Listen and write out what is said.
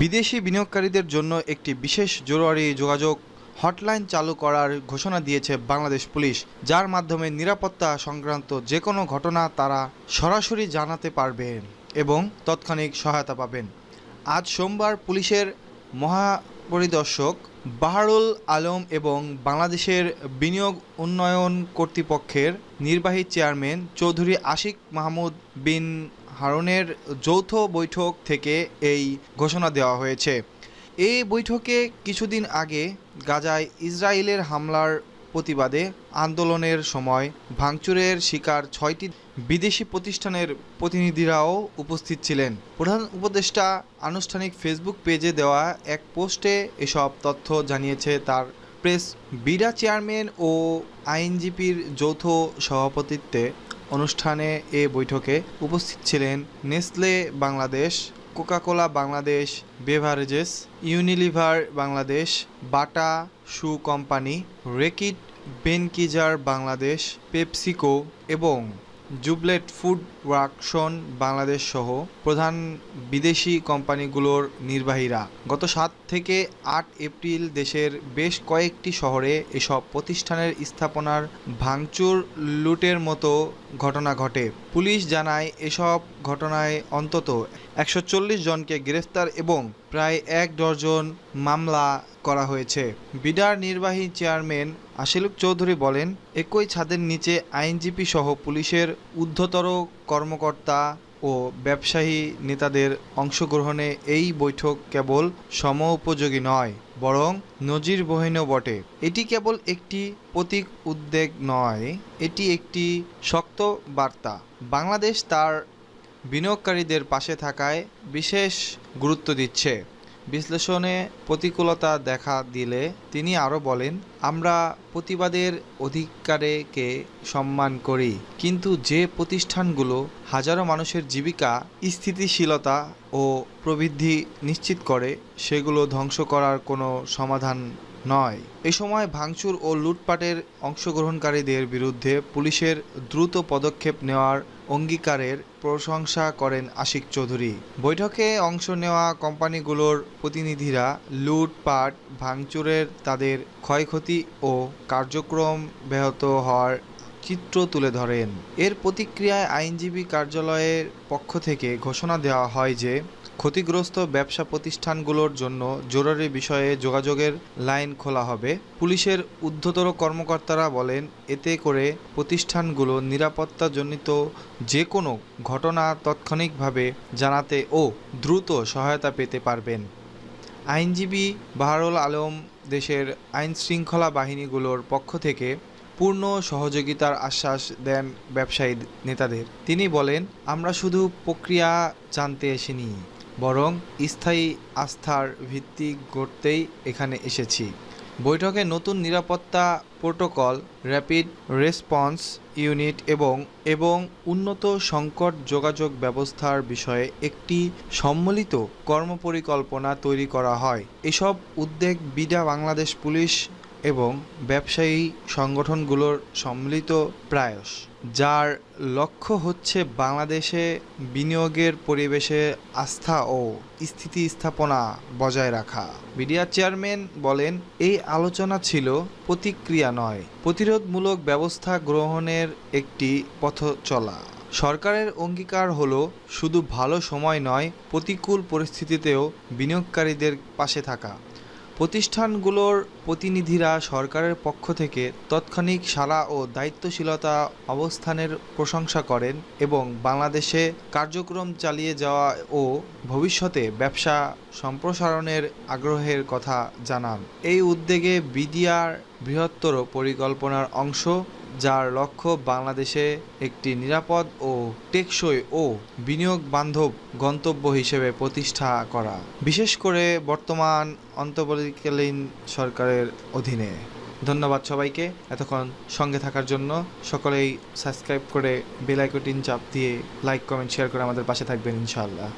বিদেশি বিনিয়োগকারীদের জন্য একটি বিশেষ জরুরি যোগাযোগ হটলাইন চালু করার ঘোষণা দিয়েছে বাংলাদেশ পুলিশ, যার মাধ্যমে নিরাপত্তা সংক্রান্ত যে কোনো ঘটনা তারা সরাসরি জানাতে পারবেন এবং তৎক্ষণিক সহায়তা পাবেন। আজ সোমবার পুলিশের মহাপরিদর্শক বাহারুল আলম এবং বাংলাদেশের বিনিয়োগ উন্নয়ন কর্তৃপক্ষের নির্বাহী চেয়ারম্যান চৌধুরী আশিক মাহমুদ বিন হারনের যৌথ বৈঠক থেকে এই ঘোষণা দেওয়া হয়েছে। এই বৈঠকে কিছুদিন আগে গাজায় ইসরায়েলের হামলার প্রতিবাদে আন্দোলনের সময় ভাঙচুরের শিকার ছয়টি বিদেশি প্রতিষ্ঠানের প্রতিনিধিরাও উপস্থিত ছিলেন। প্রধান উপদেষ্টা আনুষ্ঠানিক ফেসবুক পেজে দেওয়া এক পোস্টে এসব তথ্য জানিয়েছে তার প্রেস বিডা চেয়ারম্যান ও আইনজীবীর যৌথ সভাপতিত্বে অনুষ্ঠানে এ বৈঠকে উপস্থিত ছিলেন Nestle Bangladesh Coca Cola Bangladesh beverages Unilever Bangladesh Bata shoe company Reckitt Benckiser Bangladesh PepsiCo এবং জুবলেট ফুড ওয়ার্কশন বাংলাদেশ সহ প্রধান বিদেশি কোম্পানিগুলোর নির্বাহীরা গত সাত থেকে আট এপ্রিল দেশের বেশ কয়েকটি শহরে এসব প্রতিষ্ঠানের স্থাপনার ভাঙচুর লুটের মতো ঘটনা ঘটে। পুলিশ জানায়, এসব ঘটনায় অন্তত একশো চল্লিশ জনকে গ্রেফতার এবং প্রায় এক ডজন মামলা করা হয়েছে। বিডার নির্বাহী চেয়ারম্যান আশিলুক চৌধুরী বলেন, একই ছাদের নিচে আইনজীবী সহ পুলিশের ঊর্ধ্বতর কর্মকর্তা ও ব্যবসায়ী নেতাদের অংশগ্রহণে এই বৈঠক কেবল সমউপযোগী নয়, বরং নজিরবহীনও বটে। এটি কেবল একটি প্রতীক উদ্বেগ নয়, এটি একটি শক্ত বার্তা। বাংলাদেশ তার বিনিয়োগকারীদের পাশে থাকায় বিশেষ গুরুত্ব দিচ্ছে। বিশ্লেষণে প্রতিকূলতা দেখা দিলে তিনি আরও বলেন, আমরা প্রতিবাদের অধিকারেকে সম্মান করি, কিন্তু যে প্রতিষ্ঠানগুলো হাজারো মানুষের জীবিকা, স্থিতিশীলতা ও প্রবৃদ্ধি নিশ্চিত করে, সেগুলো ধ্বংস করার কোনো সমাধান নয়। এ সময় ভাঙচুর ও লুটপাটের অংশগ্রহণকারীদের বিরুদ্ধে পুলিশের দ্রুত পদক্ষেপ নেওয়ার অঙ্গীকারের প্রশংসা করেন আশিক চৌধুরী। বৈঠকে অংশ নেওয়া কোম্পানিগুলোর প্রতিনিধিরা লুটপাট, ভাঙচুরের তাদের ক্ষয়ক্ষতি ও কার্যক্রম ব্যাহত হওয়ার চিত্র তুলে ধরেন। এর প্রতিক্রিয়ায় আইনজীবী কার্যালয়ের পক্ষ থেকে ঘোষণা দেওয়া হয় যে ক্ষতিগ্রস্ত ব্যবসা প্রতিষ্ঠানগুলোর জন্য জরুরি বিষয়ে যোগাযোগের লাইন খোলা হবে। পুলিশের ঊর্ধ্বতর কর্মকর্তারা বলেন, এতে করে প্রতিষ্ঠানগুলো নিরাপত্তাজনিত যে কোনো ঘটনা তাৎক্ষণিকভাবে জানাতে ও দ্রুত সহায়তা পেতে পারবেন। আইনজীবী বাহারুল আলম দেশের আইন শৃঙ্খলা বাহিনীগুলোর পক্ষ থেকে পূর্ণ সহযোগিতার আশ্বাস দেন ব্যবসায়ী নেতাদের। তিনি বলেন, আমরা শুধু প্রক্রিয়া জানতে এসে এসেনি। বরং স্থায়ী আস্থার ভিত্তি গড়তেই এখানে এসেছি। বৈঠকে নতুন নিরাপত্তা প্রোটোকল, র্যাপিড রেসপন্স ইউনিট এবং এবং উন্নত সংকট যোগাযোগ ব্যবস্থার বিষয়ে একটি সম্মিলিত কর্মপরিকল্পনা তৈরি করা হয়। এসব উদ্যোগ বিডা বাংলাদেশ পুলিশ এবং ব্যবসায়ী সংগঠনগুলোর সম্মিলিত প্রয়াস, যার লক্ষ্য হচ্ছে বাংলাদেশে বিনিয়োগের পরিবেশে আস্থা ও স্থিতিস্থাপনা বজায় রাখা। মিডিয়া চেয়ারম্যান বলেন, এই আলোচনা ছিল প্রতিক্রিয়া নয়, প্রতিরোধমূলক ব্যবস্থা গ্রহণের একটি পথ চলা। সরকারের অঙ্গীকার হলো, শুধু ভালো সময় নয়, প্রতিকূল পরিস্থিতিতেও বিনিয়োগকারীদের পাশে থাকা। প্রতিষ্ঠানগুলোর প্রতিনিধিরা সরকারের পক্ষ থেকে তাৎক্ষণিক সাড়া ও দায়িত্বশীলতা অবস্থানের প্রশংসা করেন এবং বাংলাদেশে কার্যক্রম চালিয়ে যাওয়া ও ভবিষ্যতে ব্যবসা সম্প্রসারণের আগ্রহের কথা জানান। এই উদ্যোগে বিডিআর বৃহত্তর পরিকল্পনার অংশ যার লক্ষ্য বাংলাদেশে একটি নিরাপদ ও টেকসই ও বিনিয়োগ বান্ধব গন্তব্য হিসেবে প্রতিষ্ঠা করা, বিশেষ করে বর্তমান অন্তর্বর্তীকালীন সরকারের অধীনে। ধন্যবাদ সবাইকে, এতক্ষণ সঙ্গে থাকার জন্য। সকলেই সাবস্ক্রাইব করে বেল চাপ দিয়ে লাইক কমেন্ট শেয়ার করে আমাদের পাশে থাকবেন ইনশাআল্লাহ।